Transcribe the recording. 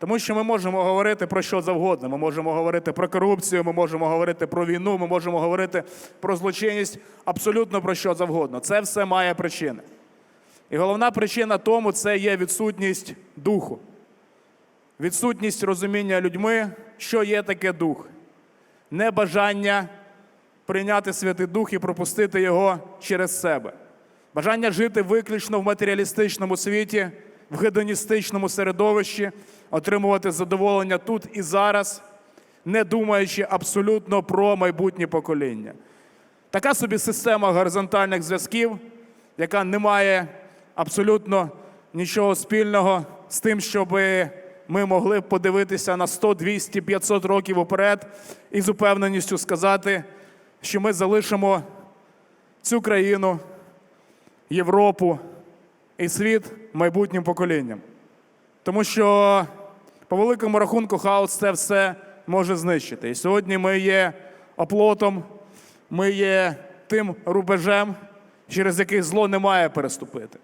Тому що ми можемо говорити про що завгодно. Ми можемо говорити про корупцію, ми можемо говорити про війну, ми можемо говорити про злочинність, абсолютно про що завгодно. Це все має причини. І головна причина тому це є відсутність духу, відсутність розуміння людьми, що є таке дух, небажання прийняти Святий Дух і пропустити його через себе, бажання жити виключно в матеріалістичному світі, в гедоністичному середовищі, отримувати задоволення тут і зараз, не думаючи абсолютно про майбутнє покоління. Така собі система горизонтальних зв'язків, яка не має абсолютно нічого спільного з тим, щоб ми могли подивитися на 100, 200, 500 років уперед і з упевненістю сказати, що ми залишимо цю країну, Європу і світ майбутнім поколінням. Тому що по великому рахунку хаос це все може знищити. І сьогодні ми є оплотом, ми є тим рубежем, через який зло не має переступити.